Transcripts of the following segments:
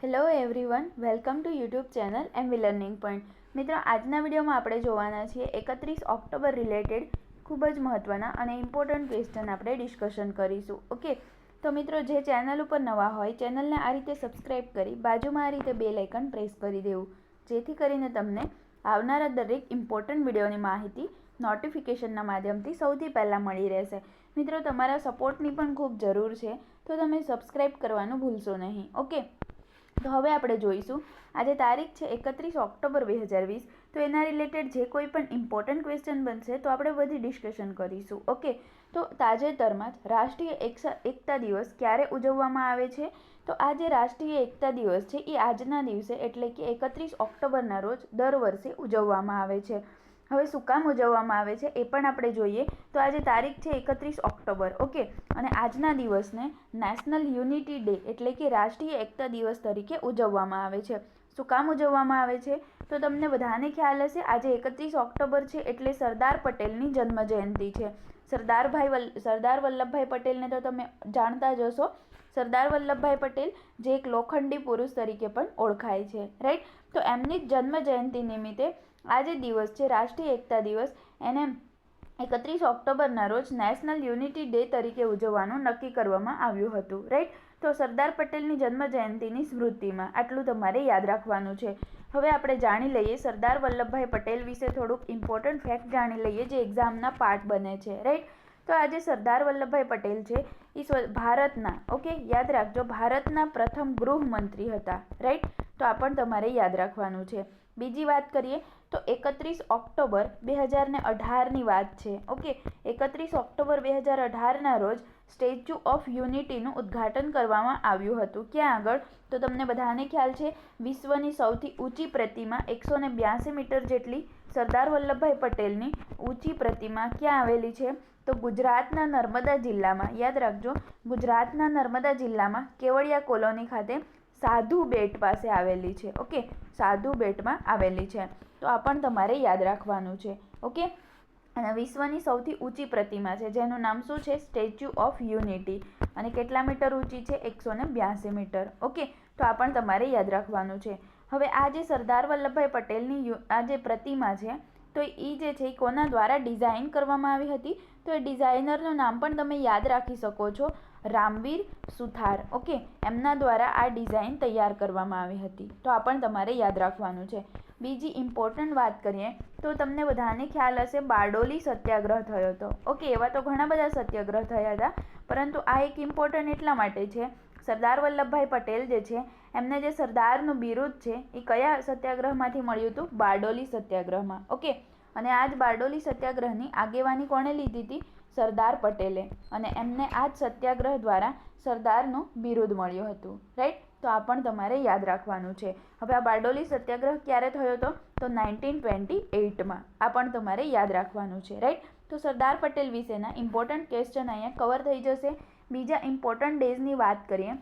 Hello everyone welcome to YouTube channel M V learning point મિત્રો, આજના વિડીયોમાં આપણે જોવાના છીએ એકત્રીસ ઓક્ટોબર રિલેટેડ ખૂબ જ મહત્ત્વના અને ઇમ્પોર્ટન્ટ ક્વેશ્ચન આપણે ડિસ્કશન કરીશું. ઓકે તો મિત્રો, જે ચેનલ ઉપર નવા હોય ચેનલને આ રીતે સબસ્ક્રાઈબ કરી બાજુમાં આ રીતે બે લાઇકન પ્રેસ કરી દેવું. જેથી કરીને તમને આવનારા દરેક ઇમ્પોર્ટન્ટ વિડીયોની માહિતી નોટિફિકેશનના માધ્યમથી સૌથી પહેલાં મળી રહેશે. મિત્રો, તમારા સપોર્ટની પણ ખૂબ જરૂર છે, તો તમે સબસ્ક્રાઈબ કરવાનું ભૂલશો નહીં. ઓકે તો હવે આપણે જોઈશું. આજે તારીખ છે એકત્રીસ ઓક્ટોબર બે હજાર વીસ. તો એના રિલેટેડ જે કોઈ પણ ઇમ્પોર્ટન્ટ ક્વેશ્ચન બનશે તો આપણે બધી ડિસ્કશન કરીશું. ઓકે તો તાજેતરમાં જ રાષ્ટ્રીય એકતા દિવસ ક્યારે ઉજવવામાં આવે છે? તો આ જે રાષ્ટ્રીય એકતા દિવસ છે એ આજના દિવસે એટલે કે એકત્રીસ ઓક્ટોબરના રોજ દર વર્ષે ઉજવવામાં આવે છે. હવે શું કામ ઉજવવામાં આવે છે એ પણ આપણે જોઈએ. તો આજે તારીખ છે એકત્રીસ ઓક્ટોબર, ઓકે? અને આજના દિવસને નેશનલ યુનિટી ડે એટલે કે રાષ્ટ્રીય એકતા દિવસ તરીકે ઉજવવામાં આવે છે. શું કામ ઉજવવામાં આવે છે? તો તમને બધાને ખ્યાલ હશે, આજે એકત્રીસ ઓક્ટોબર છે એટલે સરદાર પટેલની જન્મજયંતિ છે. સરદારભાઈ સરદાર વલ્લભભાઈ પટેલને તો તમે જાણતા જ હશો સરદાર વલ્લભભાઈ પટેલ જે એક લોખંડી પુરુષ તરીકે પણ ઓળખાય છે રાઈટ તો એમની જન્મ જયંતિ નિમિત્તે આ દિવસ છે, રાષ્ટ્રીય એકતા દિવસ. એને એકત્રીસ ઓક્ટોબરના રોજ નેશનલ યુનિટી ડે તરીકે ઉજવવાનું નક્કી કરવામાં આવ્યું હતું રાઈટ તો સરદાર પટેલની જન્મ જયંતિની સ્મૃતિમાં આટલું તમારે યાદ રાખવાનું છે. હવે આપણે જાણી લઈએ સરદાર વલ્લભભાઈ પટેલ વિશે થોડુંક ઇમ્પોર્ટન્ટ ફેક્ટ જાણી લઈએ જે એક્ઝામના પાર્ટ બને છે રાઈટ તો આજે સરદાર વલ્લભભાઈ પટેલ છે એ ભારતના ઓકે યાદ રાખજો, ભારતના પ્રથમ ગૃહમંત્રી હતા રાઈટ તો આ પણ તમારે યાદ રાખવાનું છે. બીજી વાત કરીએ, તો એકત્રીસ ઓક્ટોબર બે હજારને અઢારની વાત છે ઓકે એકત્રીસ ઓક્ટોબર બે હજાર અઢારના રોજ સ્ટેચ્યુ ઓફ યુનિટીનું ઉદ્ઘાટન કરવામાં આવ્યું હતું. ક્યાં આગળ? તો તમને બધાને ખ્યાલ છે, વિશ્વની સૌથી ઊંચી પ્રતિમા એકસો ને બ્યાસી મીટર જેટલી સરદાર વલ્લભભાઈ પટેલની ઊંચી પ્રતિમા ક્યાં આવેલી છે? તો ગુજરાતના નર્મદા જિલ્લામાં, યાદ રાખજો, ગુજરાતના નર્મદા જિલ્લામાં કેવડિયા કોલોની ખાતે સાધુ બેટ પાસે આવેલી છે, ઓકે? સાધુ બેટમાં આવેલી છે. તો આ પણ તમારે યાદ રાખવાનું છે, ઓકે? અને વિશ્વની સૌથી ઊંચી પ્રતિમા છે, જેનું નામ શું છે? Statue of Unity. અને કેટલા મીટર ઊંચી છે? એકસો ને બ્યાસી મીટર, ઓકે? તો આ પણ તમારે યાદ રાખવાનું છે. હવે આ જે સરદાર વલ્લભભાઈ પટેલની આ જે પ્રતિમા છે તો એ જે છે એ કોના દ્વારા ડિઝાઇન કરવામાં આવી હતી? તો એ ડિઝાઇનરનું નામ પણ તમે યાદ રાખી શકો છો. રામવીર સુથાર. ઓકે? એમના દ્વારા આ ડિઝાઇન તૈયાર કરવામાં આવી હતી. તો આ પણ તમારે યાદ રાખવાનું છે. બીજી ઇમ્પોર્ટન્ટ વાત કરીએ, તો તમને બધાને ખ્યાલ હશે, બારડોલી સત્યાગ્રહ થયો હતો. ઓકે? એવા તો ઘણા બધા સત્યાગ્રહ થયા હતા, પરંતુ આ એક ઇમ્પોર્ટન્ટ એટલા માટે છે. સરદાર વલ્લભભાઈ પટેલ જે છે, એમને જે સરદારનું બિરુદ છે, એ કયા સત્યાગ્રહમાંથી મળ્યું હતું? બારડોલી સત્યાગ્રહમાં. ઓકે? અને આ જ બારડોલી સત્યાગ્રહની આગેવાની કોણે લીધી હતી? સરદાર પટેલે. અને એમને આ જ સત્યાગ્રહ દ્વારા સરદારનું બિરુદ મળ્યું હતું. રાઈટ? તો આ પણ તમારે યાદ રાખવાનું છે. હવે આ બારડોલી સત્યાગ્રહ ક્યારે થયો હતો? તો નાઇન્ટીન ટ્વેન્ટી એઇટમાં. આ પણ તમારે યાદ રાખવાનું છે. રાઈટ? તો સરદાર પટેલ વિશેના ઇમ્પોર્ટન્ટ ક્વેશ્ચન અહીંયા કવર થઈ જશે. બીજા ઇમ્પોર્ટન્ટ ડેઝની વાત કરીએ,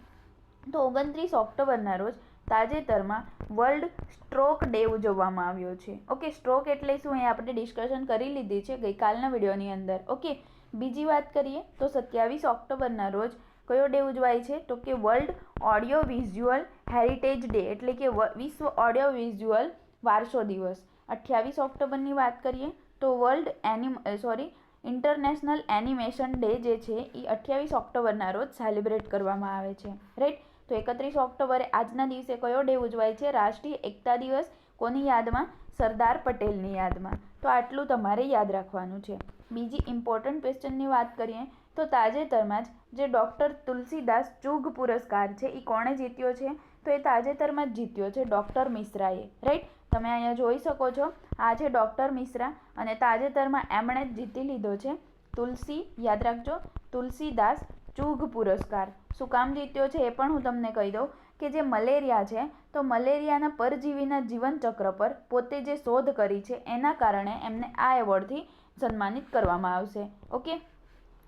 તો ઓગણત્રીસ ઓક્ટોબરના રોજ તાજેતરમાં વર્લ્ડ સ્ટ્રોક ડે ઉજવવામાં આવ્યો છે. ઓકે, સ્ટ્રોક એટલે શું? એ આપણે ડિસ્કશન કરી લીધી છે ગઈકાલના વિડીયોની અંદર. ઓકે, બીજી વાત કરીએ તો સત્યાવીસ ઓક્ટોબરના રોજ કયો ડે ઉજવાય છે? તો કે world audio visual heritage day, એટલે કે વિશ્વ ઓડિયો વિઝ્યુઅલ વારસો દિવસ. અઠ્યાવીસ ઓક્ટોબરની વાત કરીએ તો world anim sorry, international animation day જે છે, એ અઠ્યાવીસ ઓક્ટોબરના રોજ સેલિબ્રેટ કરવામાં આવે છે. રાઈટ? તો એકત્રીસ ઓક્ટોબરે આજના દિવસે કયો ડે ઉજવાય છે? રાષ્ટ્રીય એકતા દિવસ કોની યાદમાં? સરદાર પટેલની યાદમાં. તો આટલું તમારે યાદ રાખવાનું છે. બીજી ઇમ્પોર્ટન્ટ ક્વેશ્ચનની વાત કરીએ તો તાજેતરમાં જ જે ડૉક્ટર તુલસીદાસ ચુગ પુરસ્કાર છે એ કોણે જીત્યો છે? તો એ તાજેતરમાં જ જીત્યો છે ડૉક્ટર મિશ્રાએ. રાઈટ તમે અહીંયા જોઈ શકો છો, આ છે ડૉક્ટર મિશ્રા અને તાજેતરમાં એમણે જ જીતી લીધો છે તુલસી, યાદ રાખજો, તુલસીદાસ ચુગ પુરસ્કાર. શું કામ જીત્યો છે એ પણ હું તમને કહી દઉં કે જે મલેરિયા છે, તો મલેરિયાના પરજીવીના જીવનચક્ર પર પોતે જે શોધ કરી છે, એના કારણે એમને આ એવોર્ડથી સન્માનિત કરવામાં આવશે. ઓકે?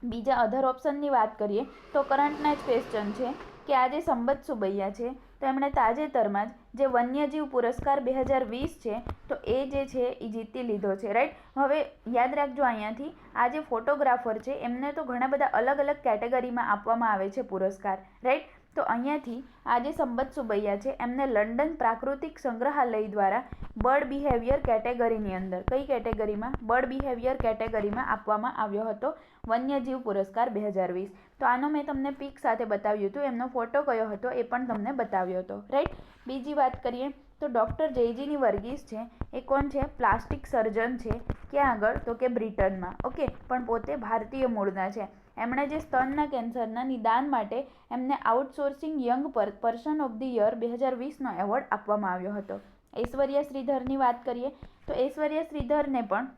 બીજા અધર ઓપ્શનની વાત કરીએ, તો કરંટના જ ક્વેશ્ચન છે કે આ જે સંબત સુબૈયા છે. તો એમણે તાજેતરમાં જ જે વન્યજીવ પુરસ્કાર બે હજાર વીસ છે, તો એ જે છે, એ જીતી લીધો છે રાઈટ હવે યાદ રાખજો અહીંયાથી, આ જે ફોટોગ્રાફર છે, એમને તો ઘણા બધા અલગ અલગ કેટેગરીમાં આપવામાં આવે છે પુરસ્કાર રાઈટ તો અહીંયાથી આ જે સંબત સુબૈયા છે. એમને લંડન પ્રાકૃતિક સંગ્રહાલય દ્વારા બર્ડ બિહેવિયર કેટેગરીની અંદર, કઈ કેટેગરીમાં? બર્ડ બિહેવિયર કેટેગરીમાં આપવામાં આવ્યો હતો વન્યજીવ પુરસ્કાર બે હજાર વીસ તો આનો મેં તમને પીક સાથે બતાવ્યું હતું, એમનો ફોટો કયો હતો એ પણ તમને બતાવ્યો હતો. રાઈટ બીજી વાત કરીએ તો ડૉક્ટર જયજીની વર્ગીસ છે, એ કોણ છે? પ્લાસ્ટિક સર્જન છે, ક્યાં આગળ? તો કે બ્રિટનમાં. ઓકે, પણ પોતે ભારતીય મૂળના છે. એમણે જે સ્તનના કેન્સરના નિદાન માટે એમને outsourcing young person of the year બે હજાર વીસનો એવોર્ડ આપવામાં આવ્યો હતો. ઐશ્વર્યા શ્રીધરની વાત કરીએ તો ઐશ્વર્યા શ્રીધરને પણ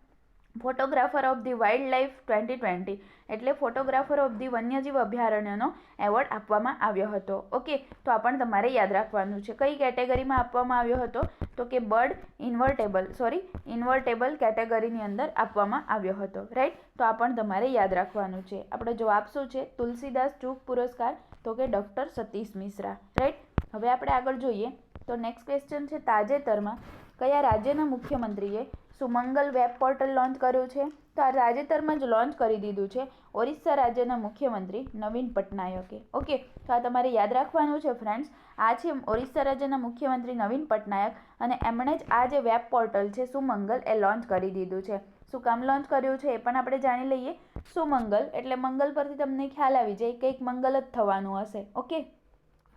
photographer of the wildlife twenty twenty એટલે ફોટોગ્રાફર ઓફ ધી વન્યજીવ અભયારણ્યનો એવોર્ડ આપવામાં આવ્યો હતો. ઓકે તો આ પણ તમારે યાદ રાખવાનું છે. કઈ કેટેગરીમાં આપવામાં આવ્યો હતો? તો કે બર્ડ ઇન્વર્ટેબલ સોરી ઇન્વર્ટેબલ કેટેગરીની અંદર આપવામાં આવ્યો હતો. રાઈટ તો આ પણ તમારે યાદ રાખવાનું છે. આપણે જવાબ શું છે? તુલસીદાસ ચૂક પુરસ્કાર, તો કે ડૉક્ટર સતીશ મિશ્રા. રાઈટ હવે આપણે આગળ જોઈએ. તો નેક્સ્ટ ક્વેશ્ચન છે તાજેતરમાં, કયા રાજ્યના મુખ્યમંત્રીએ સુમંગલ વેબ પોર્ટલ લોન્ચ કર્યું છે. તો આ તાજેતરમાં જ લોન્ચ કરી દીધું છે ઓરિસ્સા રાજ્યના મુખ્યમંત્રી નવીન પટનાયકે. ઓકે, તો આ તમારે યાદ રાખવાનું છે ફ્રેન્ડ્સ, આ છે ઓરિસ્સા રાજ્યના મુખ્યમંત્રી નવીન પટનાયક અને એમણે જ આ જે વેબ પોર્ટલ છે સુમંગલ એ લોન્ચ કરી દીધું છે. શું કામ લોન્ચ કર્યું છે એ પણ આપણે જાણી લઈએ. સુમંગલ, એટલે મંગલ પરથી તમને ખ્યાલ આવી જાય કંઈક મંગલ જ થવાનું હશે. ઓકે,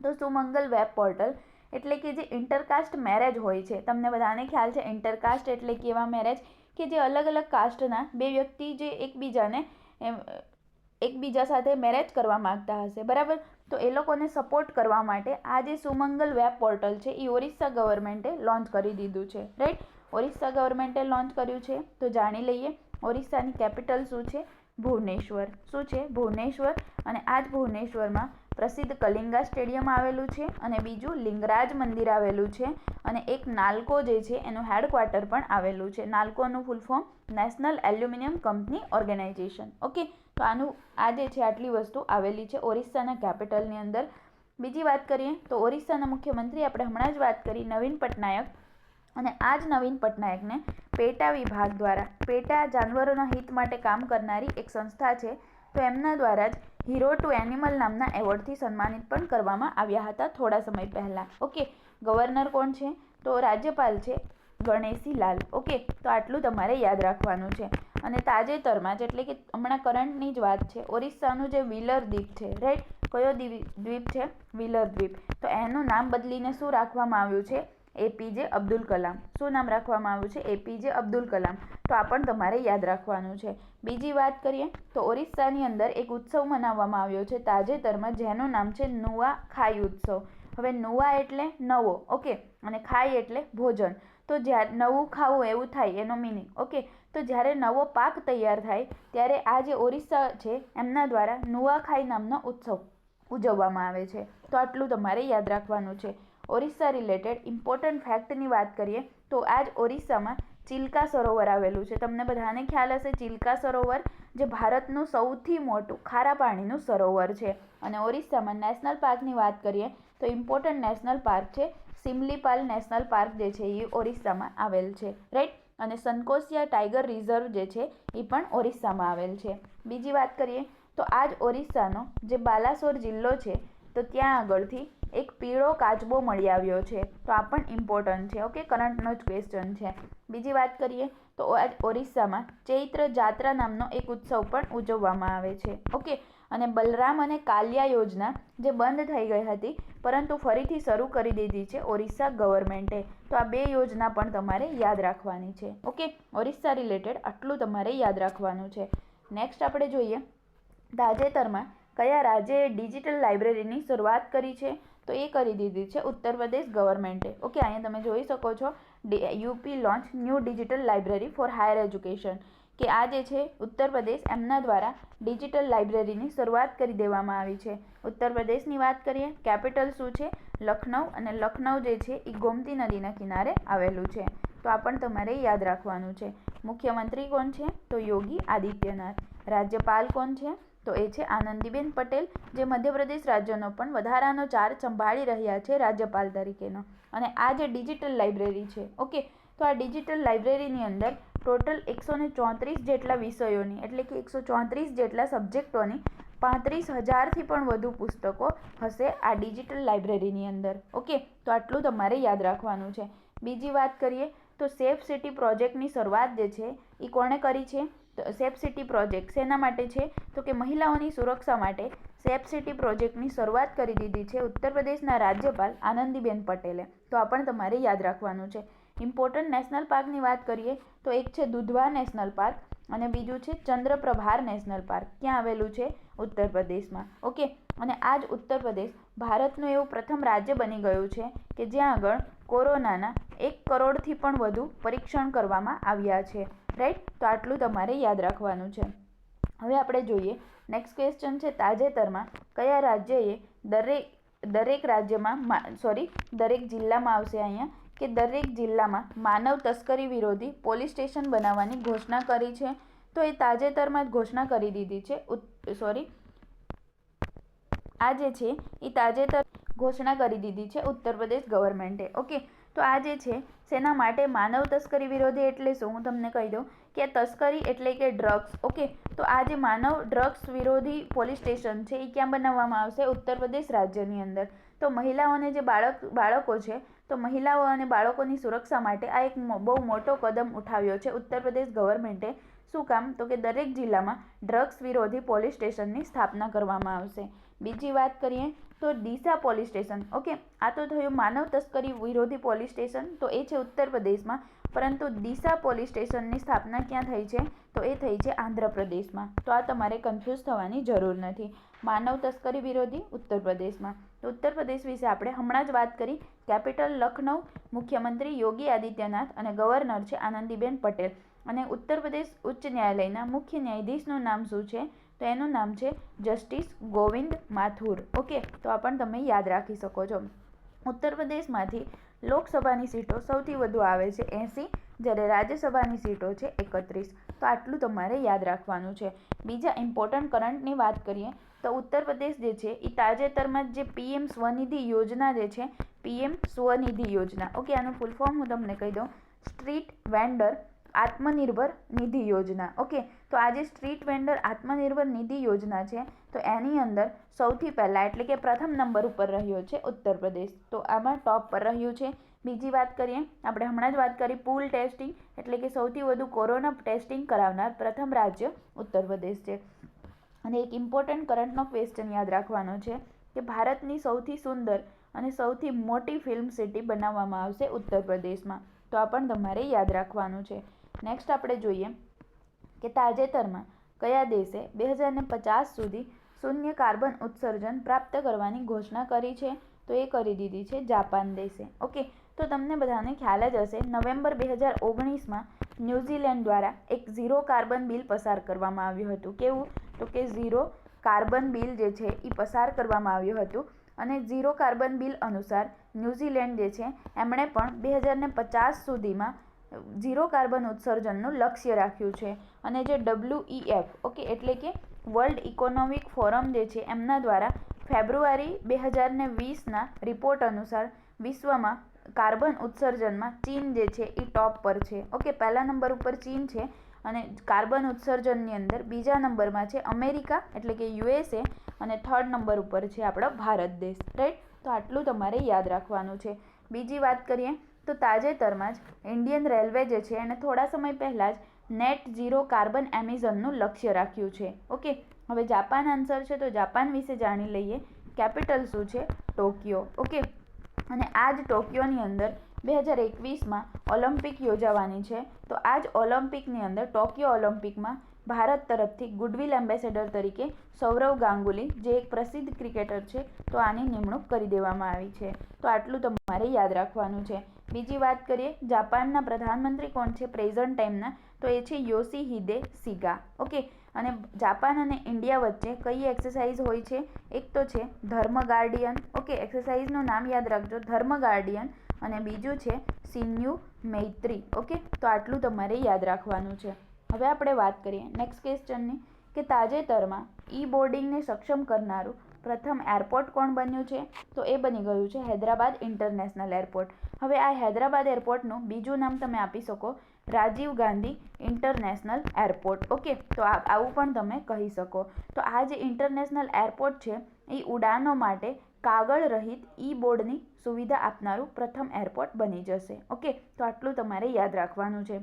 તો સુમંગલ વેબ પોર્ટલ એટલે કે જે ઇન્ટરકાસ્ટ મેરેજ હોય છે, તમને બધાને ખ્યાલ છે ઇન્ટરકાસ્ટ એટલે કેવા મેરેજ કે જે અલગ અલગ કાસ્ટના બે વ્યક્તિ જે એકબીજાને એકબીજા સાથે મેરેજ કરવા માગતા હશે, બરાબર? તો એ લોકોને સપોર્ટ કરવા માટે આ જે સુમંગલ વેબ પોર્ટલ છે, એ ઓરિસ્સા ગવર્મેન્ટે લોન્ચ કરી દીધું છે રાઈટ ઓરિસ્સા ગવર્મેન્ટે લોન્ચ કર્યું છે, તો જાણી લઈએ ઓરિસ્સાની કેપિટલ શું છે? ભુવનેશ્વર. શું છે? ભુવનેશ્વર. અને આ જ ભુવનેશ્વરમાં પ્રસિદ્ધ કલિંગા સ્ટેડિયમ આવેલું છે અને બીજું લિંગરાજ મંદિર આવેલું છે અને એક નાલ્કો જે છે એનું હેડક્વાર્ટર પણ આવેલું છે. નાલ્કોનું full form national aluminium company organisation okay તો આનું, આ જે છે આટલી વસ્તુ આવેલી છે ઓરિસ્સાના કેપિટલની અંદર. બીજી વાત કરીએ તો ઓરિસ્સાના મુખ્યમંત્રી આપણે હમણાં જ વાત કરી, નવીન પટનાયક. અને આ જ નવીન પટનાયકને પેટા વિભાગ દ્વારા, પેટા જાનવરોના હિત માટે કામ કરનારી એક સંસ્થા છે. તો એમના દ્વારા જ હીરો ટુ એનિમલ નામના એવોર્ડથી સન્માનિત પણ કરવામાં આવ્યા હતા થોડા સમય પહેલાં. ઓકે, ગવર્નર કોણ છે? તો રાજ્યપાલ છે ગણેશી લાલ. ઓકે, તો આટલું તમારે યાદ રાખવાનું છે. અને તાજેતરમાં જ એટલે કે હમણાં કરંટની જ વાત છે, ઓરિસ્સાનું જે વ્હીલર દ્વીપ છે રાઈટ કયો દ્વીપ છે? વ્હીલર દ્વીપ. તો એનું નામ બદલીને શું રાખવામાં આવ્યું છે? એપીજે અબ્દુલ કલામ. શું નામ રાખવામાં આવ્યું છે? એપીજે અબ્દુલ કલામ. તો આ પણ તમારે યાદ રાખવાનું છે. બીજી વાત કરીએ તો ઓરિસ્સાની અંદર એક ઉત્સવ મનાવવામાં આવ્યો છે તાજેતરમાં, જેનું નામ છે નુઆ ખાઈ ઉત્સવ. હવે નુઆ એટલે નવો, ઓકે? અને ખાઈ એટલે ભોજન. તો જ્યારે નવું ખાવું એવું થાય, એનો મિનિંગ ઓકે? તો જ્યારે નવો પાક તૈયાર થાય, ત્યારે આ જે ઓરિસ્સા છે, એમના દ્વારા નુઆખાઈ નામનો ઉત્સવ ઉજવવામાં આવે છે. તો આટલું તમારે યાદ રાખવાનું છે. ઓરિસ્સા રિલેટેડ ઇમ્પોર્ટન્ટ ફેક્ટની વાત કરીએ, તો આ જ ઓરિસ્સામાં ચિલ્કા સરોવર આવેલું છે. તમને બધાને ખ્યાલ હશે, ચિલ્કા સરોવર જે ભારતનું સૌથી મોટું ખારા પાણીનું સરોવર છે. અને ઓરિસ્સામાં નેશનલ પાર્કની વાત કરીએ, તો ઇમ્પોર્ટન્ટ નેશનલ પાર્ક છે, સિમલીપાલ નેશનલ પાર્ક જે છે એ ઓરિસ્સામાં આવેલ છે. રાઈટ? અને સંકોસિયા ટાઈગર રિઝર્વ જે છે એ પણ ઓરિસ્સામાં આવેલ છે. બીજી વાત કરીએ, તો આ જ ઓરિસ્સાનો જે બાલાસોર જિલ્લો છે, તો ત્યાં આગળથી એક પીળો કાચબો મળી આવ્યો છે. તો આ પણ ઇમ્પોર્ટન્ટ છે. ઓકે કરંટનો જ ક્વેશ્ચન છે. બીજી વાત કરીએ તો ઓરિસ્સામાં ચૈત્ર જાત્રા નામનો એક ઉત્સવ પણ ઉજવવામાં આવે છે. ઓકે અને બલરામ અને કાલિયા યોજના જે બંધ થઈ ગઈ હતી, પરંતુ ફરીથી શરૂ કરી દીધી છે ઓરિસ્સા ગવર્મેન્ટે. તો આ બે યોજના પણ તમારે યાદ રાખવાની છે. ઓકે ઓરિસ્સા રિલેટેડ આટલું તમારે યાદ રાખવાનું છે. નેક્સ્ટ આપણે જોઈએ, તાજેતરમાં કયા રાજ્યએ ડિજિટલ લાઇબ્રેરીની શરૂઆત કરી છે? તો એ કરી દીધી છે ઉત્તર પ્રદેશ ગવર્મેન્ટે. ઓકે, અહીંયા તમે જોઈ શકો છો UP launch new digital library for higher education. કે આ જે છે, ઉત્તર પ્રદેશ એમના દ્વારા ડિજિટલ લાઇબ્રેરીની શરૂઆત કરી દેવામાં આવી છે. ઉત્તર પ્રદેશની વાત કરીએ, કેપિટલ શું છે? લખનઉ અને લખનઉ જે છે એ ગોમતી નદીના કિનારે આવેલું છે. તો આ પણ તમારે યાદ રાખવાનું છે. મુખ્યમંત્રી કોણ છે? તો યોગી આદિત્યનાથ. રાજ્યપાલ કોણ છે? તો એ છે આનંદીબેન પટેલ, જે મધ્યપ્રદેશ રાજ્યનો પણ વધારાનો ચાર્જ સંભાળી રહ્યા છે રાજ્યપાલ તરીકેનો. અને આ જે ડિજિટલ લાઇબ્રેરી છે, ઓકે, તો આ ડિજિટલ લાઇબ્રેરીની અંદર ટોટલ એકસો ને ચોત્રીસ જેટલા વિષયોની, એટલે કે એકસો ચોત્રીસ જેટલા સબ્જેક્ટોની પાંત્રીસ હજારથી પણ વધુ પુસ્તકો હશે આ ડિજિટલ લાઇબ્રેરીની અંદર, ઓકે, તો આટલું તમારે યાદ રાખવાનું છે. બીજી વાત કરીએ તો સેફ સિટી પ્રોજેક્ટની શરૂઆત જે છે એ કોણે કરી છે? સેફ સિટી પ્રોજેક્ટ શેના માટે છે? તો કે મહિલાઓની સુરક્ષા માટે સેફ સિટી પ્રોજેક્ટની શરૂઆત કરી દીધી છે ઉત્તર પ્રદેશના રાજ્યપાલ આનંદીબેન પટેલે. તો આ પણ તમારે યાદ રાખવાનું છે. ઇમ્પોર્ટન્ટ નેશનલ પાર્કની વાત કરીએ તો એક છે દુધવા નેશનલ પાર્ક અને બીજું છે ચંદ્રપ્રભાર નેશનલ પાર્ક. ક્યાં આવેલું છે? ઉત્તર પ્રદેશમાં. ઓકે, અને આ જ ઉત્તર પ્રદેશ ભારતનું એવું પ્રથમ રાજ્ય બની ગયું છે કે જ્યાં આગળ કોરોનાના એક કરોડથી પણ વધુ પરીક્ષણ કરવામાં આવ્યા છે. રાઈટ તો આટલું તમારે યાદ રાખવાનું છે. હવે આપણે જોઈએ. નેક્સ્ટ ક્વેશ્ચન છે તાજેતરમાં કયા રાજ્યએ દરેક દરેક રાજ્યમાં સોરી દરેક જિલ્લામાં આવશે અહીંયા? કે દરેક જિલ્લામાં માનવ તસ્કરી વિરોધી પોલીસ સ્ટેશન બનાવવાની ઘોષણા કરી છે? તો એ તાજેતરમાં જ ઘોષણા કરી દીધી છે. સોરી આ જે છે, એ તાજેતર ઘોષણા કરી દીધી છે ઉત્તર પ્રદેશ ગવર્મેન્ટે ઓકે તો આ જે છે શેના માટે માનવ તસ્કરી વિરોધી એટલે શું? હું તમને કહી દઉં કે તસ્કરી એટલે કે ડ્રગ્સ, ઓકે? તો આ જે માનવ ડ્રગ્સ વિરોધી પોલીસ સ્ટેશન છે એ ક્યાં બનાવવામાં આવશે? ઉત્તર પ્રદેશ રાજ્યની અંદર. તો મહિલાઓને જે બાળક, બાળકો છે, તો મહિલાઓ અને બાળકોની સુરક્ષા માટે આ એક બહુ મોટો કદમ ઉઠાવ્યો છે ઉત્તર પ્રદેશ ગવર્મેન્ટે. શું કામ? તો કે દરેક જિલ્લામાં ડ્રગ્સ વિરોધી પોલીસ સ્ટેશનની સ્થાપના કરવામાં આવશે. બીજી વાત કરીએ તો ડીસા પોલીસ સ્ટેશન, ઓકે? આ તો થયું માનવ તસ્કરી વિરોધી પોલીસ સ્ટેશન, તો એ છે ઉત્તર પ્રદેશમાં. પરંતુ ડીસા પોલીસ સ્ટેશનની સ્થાપના ક્યાં થઈ છે? તો એ થઈ છે આંધ્રપ્રદેશમાં તો આ તમારે કન્ફ્યુઝ થવાની જરૂર નથી. માનવ તસ્કરી વિરોધી ઉત્તર પ્રદેશમાં. તો ઉત્તર પ્રદેશ વિશે આપણે હમણાં જ વાત કરી. કેપિટલ લખનઉ, મુખ્યમંત્રી યોગી આદિત્યનાથ અને ગવર્નર છે આનંદીબેન પટેલ. અને ઉત્તર પ્રદેશ ઉચ્ચ ન્યાયાલયના મુખ્ય ન્યાયાધીશનું નામ શું છે? તો એનું નામ છે જસ્ટિસ ગોવિંદ માથુર. ઓકે, તો આ પણ તમે યાદ રાખી શકો છો. ઉત્તર પ્રદેશમાંથી લોકસભાની સીટો સૌથી વધુ આવે છે એંસી, જ્યારે રાજ્યસભાની સીટો છે એકત્રીસ. તો આટલું તમારે યાદ રાખવાનું છે. બીજા ઇમ્પોર્ટન્ટ કરંટની વાત કરીએ, તો ઉત્તર પ્રદેશ જે છે એ તાજેતરમાં જે પીએમ સ્વનિધિ યોજના જે છે, પીએમ સ્વનિધિ યોજના. ઓકે, આનું ફૂલ ફોર્મ હું તમને કહી દઉં. સ્ટ્રીટ વેન્ડર આત્મનિર્ભર નિધિ યોજના. ઓકે, તો આ જે સ્ટ્રીટ વેન્ડર આત્મનિર્ભર નિધિ યોજના છે, તો એની અંદર સૌથી પહેલાં એટલે કે પ્રથમ નંબર ઉપર રહ્યો છે ઉત્તર પ્રદેશ તો આમાં ટોપ પર રહ્યું છે. બીજી વાત કરીએ, આપણે હમણાં જ વાત કરી પૂલ ટેસ્ટિંગ એટલે કે સૌથી વધુ કોરોના ટેસ્ટિંગ કરાવનાર પ્રથમ રાજ્ય ઉત્તર પ્રદેશ છે. અને એક ઇમ્પોર્ટન્ટ કરંટનો ક્વેશ્ચન યાદ રાખવાનો છે કે ભારતની સૌથી સુંદર અને સૌથી મોટી ફિલ્મ સિટી બનાવવામાં આવશે ઉત્તર પ્રદેશમાં તો આ પણ તમારે યાદ રાખવાનું છે. નેક્સ્ટ આપણે જોઈએ કે તાજેતરમાં કયા દેશે બે હજારને પચાસ સુધી શૂન્ય કાર્બન ઉત્સર્જન પ્રાપ્ત કરવાની ઘોષણા કરી છે? તો એ કરી દીધી છે જાપાન દેશે. ઓકે તો તમને બધાને ખ્યાલ જ હશે, નવેમ્બર બે હજાર ઓગણીસમાં ન્યૂઝીલેન્ડ દ્વારા એક ઝીરો કાર્બન બિલ પસાર કરવામાં આવ્યું હતું. કેવું? તો કે ઝીરો કાર્બન બિલ જે છે એ પસાર કરવામાં આવ્યું હતું અને ઝીરો કાર્બન બિલ અનુસાર ન્યૂઝીલેન્ડ જે છે એમણે પણ બે હજારને પચાસ સુધીમાં ઝીરો કાર્બન ઉત્સર્જનનું લક્ષ્ય રાખ્યું છે. અને જે ડબલ્યુઈએફ ઓકે એટલે કે વર્લ્ડ ઇકોનોમિક ફોરમ જે છે, એમના દ્વારા ફેબ્રુઆરી બે હજાર ને વીસના રિપોર્ટ અનુસાર વિશ્વમાં કાર્બન ઉત્સર્જનમાં ચીન જે છે, એ ટોપ પર છે. ઓકે પહેલા નંબર ઉપર ચીન છે અને કાર્બન ઉત્સર્જનની અંદર બીજા નંબરમાં છે અમેરિકા, એટલે કે યુએસએ અને થર્ડ નંબર ઉપર છે આપણો ભારત દેશ. રાઈટ તો આટલું તમારે યાદ રાખવાનું છે. બીજી વાત કરીએ તો તાજેતરમાં જ ઇન્ડિયન રેલવે જે છે એણે થોડા સમય પહેલાં જ નેટ ઝીરો કાર્બન એમિઝનનું લક્ષ્ય રાખ્યું છે. ઓકે, હવે જાપાન આન્સર છે તો જાપાન વિશે જાણી લઈએ. કેપિટલ શું છે? ટોક્યો. ઓકે, અને આ જ ટોક્યોની અંદર બે હજાર એકવીસમાં ઓલિમ્પિક યોજાવાની છે. તો આ જ ઓલિમ્પિકની અંદર ટોક્યો ઓલિમ્પિકમાં ભારત તરફથી ગુડવિલ એમ્બેસેડર તરીકે સૌરવ ગાંગુલી, જે એક પ્રસિદ્ધ ક્રિકેટર છે, તો આની નિમણૂક કરી દેવામાં આવી છે. તો આટલું તમારે યાદ રાખવાનું છે. બીજી વાત કરીએ, જાપાનના પ્રધાનમંત્રી કોણ છે? પ્રેઝન્ટ ટાઈમના, તો એ છે યોસી હિદે સિગા. ઓકે, અને જાપાન અને ઇન્ડિયા વચ્ચે કઈ એક્સરસાઇઝ હોય છે? એક તો છે ધર્મ ગાર્ડિયન. ઓકે, એક્સરસાઇઝનું નામ યાદ રાખજો. ધર્મ ગાર્ડિયન અને બીજું છે સિન્યુ મૈત્રી. ઓકે, તો આટલું તમારે યાદ રાખવાનું છે. હવે આપણે વાત કરીએ નેક્સ્ટ ક્વેશ્ચનની કે તાજેતરમાં ઈ બોર્ડિંગને સક્ષમ કરનારું પ્રથમ એરપોર્ટ કોણ બન્યું છે? તો એ બની ગયું છે હૈદરાબાદ ઇન્ટરનેશનલ એરપોર્ટ. હવે આ હૈદરાબાદ એરપોર્ટનું બીજું નામ તમે આપી શકો, Rajiv Gandhi international airport. Okay, તો આવું પણ તમે કહી શકો. તો આ જે ઇન્ટરનેશનલ એરપોર્ટ છે, એ ઉડાનો માટે કાગળ રહિત ઈ બોર્ડની સુવિધા આપનારું પ્રથમ એરપોર્ટ બની જશે. ઓકે, તો આટલું તમારે યાદ રાખવાનું છે.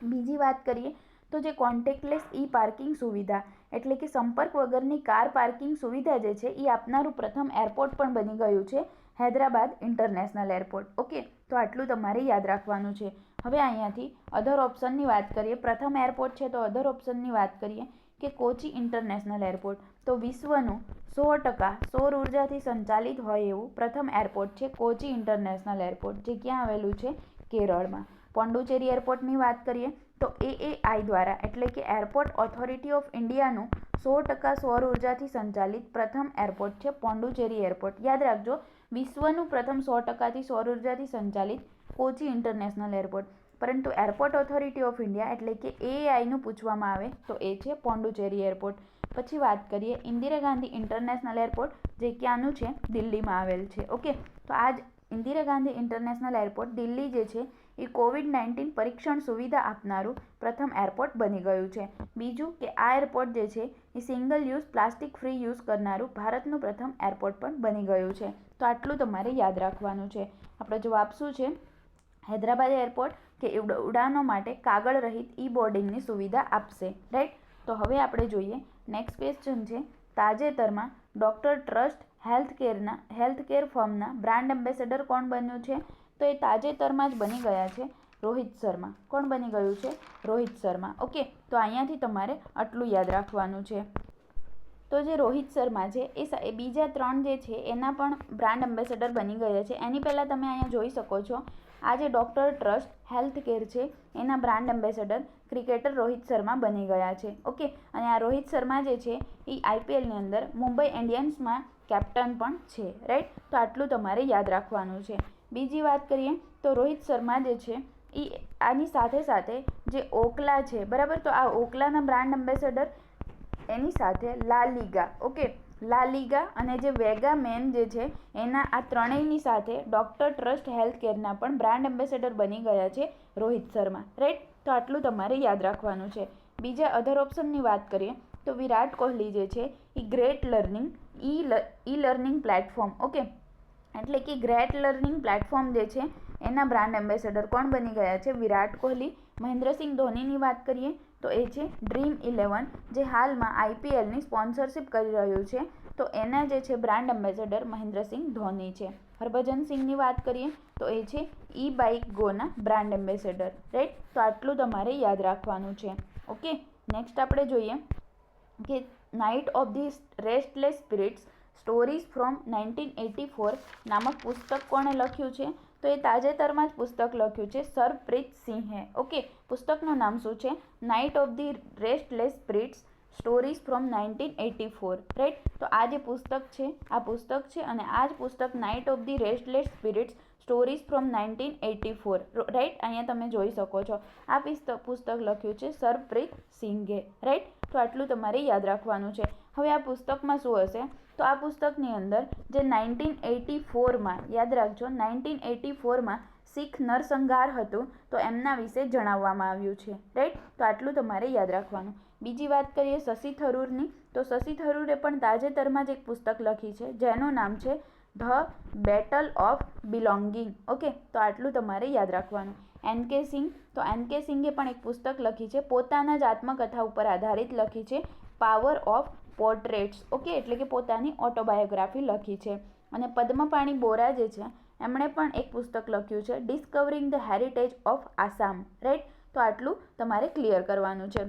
બીજી વાત કરીએ તો જે કોન્ટેક્ટલેસ ઈ પાર્કિંગ સુવિધા, એટલે કે સંપર્ક વગરની કાર પાર્કિંગ સુવિધા જે છે, એ આપનારું પ્રથમ એરપોર્ટ પણ બની ગયું છે. Hyderabad international airport. ઓકે, તો આટલું તમારે યાદ રાખવાનું છે. હવે અહીંયાથી અધર ઓપ્શનની વાત કરીએ. પ્રથમ એરપોર્ટ છે તો અધર ઓપ્શનની વાત કરીએ કે કોચી ઇન્ટરનેશનલ એરપોર્ટ. તો વિશ્વનું સો ટકા સૌર ઉર્જાથી સંચાલિત હોય એવું પ્રથમ એરપોર્ટ છે કોચી ઇન્ટરનેશનલ એરપોર્ટ, જે ક્યાં આવેલું છે? કેરળમાં. પોંડુચેરી એરપોર્ટની વાત કરીએ તો એએઆઈ દ્વારા, એટલે કે એરપોર્ટ ઓથોરિટી ઓફ ઇન્ડિયાનું સો ટકા સૌર ઉર્જાથી સંચાલિત પ્રથમ એરપોર્ટ છે પોંડુચેરી એરપોર્ટ. યાદ રાખજો વિશ્વનું પ્રથમ સો ટકાથી સૌર ઉર્જાથી સંચાલિત કોચી ઇન્ટરનેશનલ એરપોર્ટ. પરંતુ એરપોર્ટ ઓથોરિટી ઓફ ઇન્ડિયા એટલે કે એઆઈનું પૂછવામાં આવે તો એ છે પોંડુચેરી એરપોર્ટ. પછી વાત કરીએ ઇન્દિરા ગાંધી ઇન્ટરનેશનલ એરપોર્ટ, જે ક્યાંનું છે? દિલ્હીમાં આવેલ છે. ઓકે, તો આજ ઇન્દિરા ગાંધી ઇન્ટરનેશનલ એરપોર્ટ દિલ્હી જે છે, એ કોવિડ નાઇન્ટીન પરીક્ષણ સુવિધા આપનારું પ્રથમ એરપોર્ટ બની ગયું છે. બીજું કે આ એરપોર્ટ જે છે, એ single use, plastic free use કરનારું ભારતનું પ્રથમ એરપોર્ટ પણ બની ગયું છે. તો આટલું તમારે યાદ રાખવાનું છે. આપણો જવાબ શું છે? હૈદરાબાદ એરપોર્ટ કે ઉડાનો માટે કાગળ રહિત ઈ બોર્ડિંગની સુવિધા આપશે, રાઈટ? તો હવે આપણે જોઈએ, નેક્સ્ટ ક્વેશ્ચન છે. તાજેતરમાં ડૉક્ટર ટ્રસ્ટ હેલ્થ કેરના, હેલ્થ કેર ફર્મના બ્રાન્ડ એમ્બેસેડર કોણ બન્યું છે? તો એ તાજેતરમાં જ બની ગયા છે રોહિત શર્મા. કોણ બની ગયું છે? રોહિત શર્મા. ઓકે, તો અહીંયાથી તમારે આટલું યાદ રાખવાનું છે. તો જે રોહિત શર્મા છે, એ બીજા ત્રણ જે છે, એના પણ બ્રાન્ડ એમ્બેસેડર બની ગયા છે. એની પહેલાં તમે અહીંયા જોઈ શકો છો, આ જે ડૉક્ટર ટ્રસ્ટ હેલ્થ કેર છે, એના brand ambassador cricketer Rohit Sharma બની ગયા છે. ઓકે? અને આ રોહિત શર્મા જે છે, એ આઈપીએલની અંદર મુંબઈ ઇન્ડિયન્સમાં કેપ્ટન પણ છે. રાઈટ તો આટલું તમારે યાદ રાખવાનું છે. બીજી વાત કરીએ, તો રોહિત શર્મા જે છે, એ આની સાથે સાથે જે ઓકલા છે, બરાબર? તો આ ઓકલાના બ્રાન્ડ એમ્બેસેડર એની સાથે લા લિગા. ઓકે, લા લિગા અને જે વેગા મેન જે છે, એના આ ત્રણેયની સાથે ડૉક્ટર ટ્રસ્ટ હેલ્થ કેરના પણ બ્રાન્ડ એમ્બેસેડર બની ગયા છે રોહિત શર્મા. રાઈટ? તો આટલું તમારે યાદ રાખવાનું છે. બીજા અધર ઓપ્શનની વાત કરીએ, તો વિરાટ કોહલી જે છે એ great learning E E learning platform okay? એટલે કે ગ્રેટ લર્નિંગ પ્લેટફોર્મ જે છે, એના બ્રાન્ડ એમ્બેસેડર કોણ બની ગયા છે? વિરાટ કોહલી. મહેન્દ્રસિંહ ધોનીની વાત કરીએ તો એ છે ડ્રીમ ઇલેવન જે હાલમાં આઈપીએલની સ્પોન્સરશિપ કરી રહ્યું છે. તો એના જે છે બ્રાન્ડ એમ્બેસેડર મહેન્દ્રસિંહ ધોની છે. હરભજન સિંહની વાત કરીએ, તો એ છે ઈ બાઇક ગોના બ્રાન્ડ એમ્બેસેડર. રાઈટ તો આટલું તમારે યાદ રાખવાનું છે. ઓકે નેક્સ્ટ આપણે જોઈએ કે night of the restless spirits stories from nineteen eighty four નામક પુસ્તક કોણે લખ્યું છે? તો એ તાજેતરમાં જ પુસ્તક લખ્યું છે સરપ્રીત સિંહે. ઓકે, પુસ્તકનું નામ શું છે? Night of the restless spirits stories from nineteen eighty four right તો આ જે પુસ્તક છે, આ પુસ્તક છે અને આ જ પુસ્તક night of the restless spirits stories from nineteen eighty four right અહીંયા તમે જોઈ શકો છો. આ પુસ્તક લખ્યું છે સરપ્રીત સિંઘે રાઈટ તો આટલું તમારે યાદ રાખવાનું છે. હવે આ પુસ્તકમાં શું હશે? તો આ પુસ્તકની અંદર જે નાઇન્ટીન એટી ફોરમાં, યાદ રાખજો, નાઇન્ટીન એટી ફોરમાં શીખ નરસંહાર હતું, તો એમના વિશે જણાવવામાં આવ્યું છે. રાઈટ તો આટલું તમારે યાદ રાખવાનું. બીજી વાત કરીએ શશી થરૂરની, તો શશી થરૂરે પણ તાજેતરમાં જ એક પુસ્તક લખી છે, જેનું નામ છે the battle of belonging. Okay તો આટલું તમારે યાદ રાખવાનું. એન કે સિંહ તો એન કે સિંઘે પણ એક પુસ્તક લખી છે, પોતાના જ આત્મકથા ઉપર આધારિત લખી છે પાવર ઓફ પોર્ટ્રેટ્સ ઓકે એટલે કે પોતાની ઓટોબાયોગ્રાફી લખી છે. અને પદ્મપાણી બોરા જે છે, એમણે પણ એક પુસ્તક લખ્યું છે discovering the heritage of Assam right તો આટલું તમારે ક્લિયર કરવાનું છે.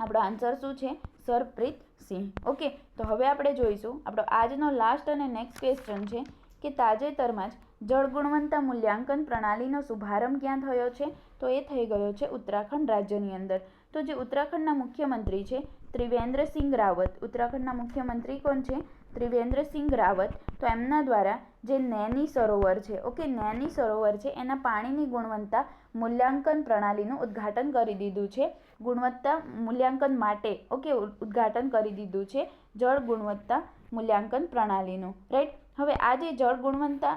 આપણો આન્સર શું છે? સરપ્રીત સિંહ ઓકે તો હવે આપણે જોઈશું, આપણો આજનો લાસ્ટ અને નેક્સ્ટ ક્વેશ્ચન છે કે તાજેતરમાં જ જળ ગુણવત્તા મૂલ્યાંકન પ્રણાલીનો શુભારંભ ક્યાં થયો છે? તો એ થઈ ગયો છે ઉત્તરાખંડ રાજ્યની અંદર. તો જે ઉત્તરાખંડના મુખ્યમંત્રી છે, ત્રિવેન્દ્રસિંહ રાવત. ઉત્તરાખંડના મુખ્યમંત્રી કોણ છે? ત્રિવેન્દ્રસિંહ રાવત. તો એમના દ્વારા જે નૈની સરોવર છે, ઓકે, નૈની સરોવર છે, એના પાણીની ગુણવત્તા મૂલ્યાંકન પ્રણાલીનું ઉદ્ઘાટન કરી દીધું છે. ગુણવત્તા મૂલ્યાંકન માટે, ઓકે, ઉદ્ઘાટન કરી દીધું છે જળ ગુણવત્તા મૂલ્યાંકન પ્રણાલીનું, રાઈટ? હવે આ જે જળ ગુણવત્તા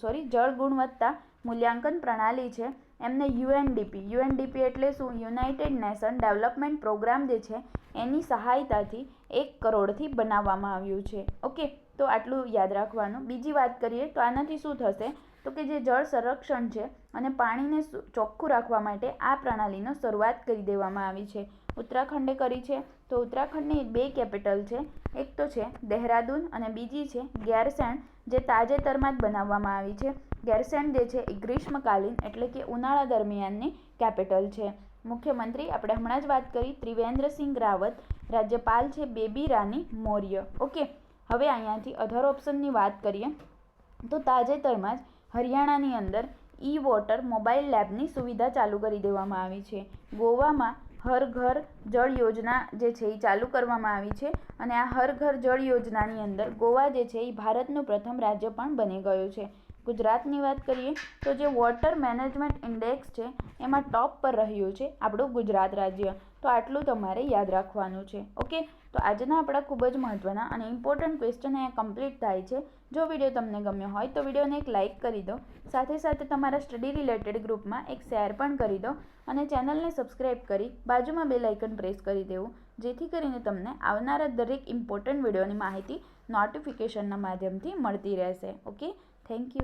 સોરી, જળ ગુણવત્તા મૂલ્યાંકન પ્રણાલી છે એમને યુએનડીપી. યુએનડીપી એટલે શું? યુનાઇટેડ નેશન ડેવલપમેન્ટ પ્રોગ્રામ જે છે, એની સહાયતાથી એક કરોડથી બનાવવામાં આવ્યું છે. ઓકે, તો આટલું યાદ રાખવાનું. બીજી વાત કરીએ તો આનાથી શું થશે? તો કે જે જળ સંરક્ષણ છે અને પાણીને ચોખ્ખું રાખવા માટે આ પ્રણાલીનો શરૂઆત કરી દેવામાં આવી છે. ઉત્તરાખંડે કરી છે. તો ઉત્તરાખંડની બે કેપિટલ છે. એક તો છે દહેરાદૂન અને બીજી છે ગેરસેણ, જે તાજેતરમાં જ બનાવવામાં આવી છે. ગેરસેણ જે છે એ ગ્રીષ્મકાલીન એટલે કે ઉનાળા દરમિયાનની કેપિટલ છે. મુખ્યમંત્રી, આપણે હમણાં જ વાત કરી, ત્રિવેન્દ્રસિંહ રાવત, રાજ્યપાલ છે બેબી રાની મૌર્ય. ઓકે, હવે અહીંયાથી અધર ઓપ્શનની વાત કરીએ, તો તાજેતરમાં જ હરિયાણાની અંદર ઈ વોટર મોબાઈલ લેબની સુવિધા ચાલુ કરી દેવામાં આવી છે. ગોવામાં હર ઘર જળ યોજના જે છે એ ચાલુ કરવામાં આવી છે અને આ હર ઘર જળ યોજનાની અંદર ગોવા જે છે એ ભારતનું પ્રથમ રાજ્ય પણ બની ગયું છે. ગુજરાતની વાત કરીએ તો જે વોટર મેનેજમેન્ટ ઇન્ડેક્સ છે, એમાં ટોપ પર રહ્યું છે આપણું ગુજરાત રાજ્ય. તો આટલું તમારે યાદ રાખવાનું છે, ઓકે? તો આજના આપણા ખૂબ જ મહત્ત્વના અને ઇમ્પોર્ટન્ટ ક્વેશ્ચન અહીંયા કમ્પ્લીટ થાય છે. જો વીડિયો તમને ગમ્યો હોય તો વિડીયોને એક લાઇક કરી દો, સાથે સાથે તમારા સ્ટડી રિલેટેડ ગ્રુપમાં એક શેર પણ કરી દો અને ચેનલને સબસ્ક્રાઈબ કરી બાજુમાં બે લાઇકન પ્રેસ કરી દેવું, જેથી કરીને તમને આવનારા દરેક ઇમ્પોર્ટન્ટ વિડીયોની માહિતી નોટિફિકેશનના માધ્યમથી મળતી રહેશે, ઓકે? Thank you